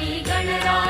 हमारी गणराज्य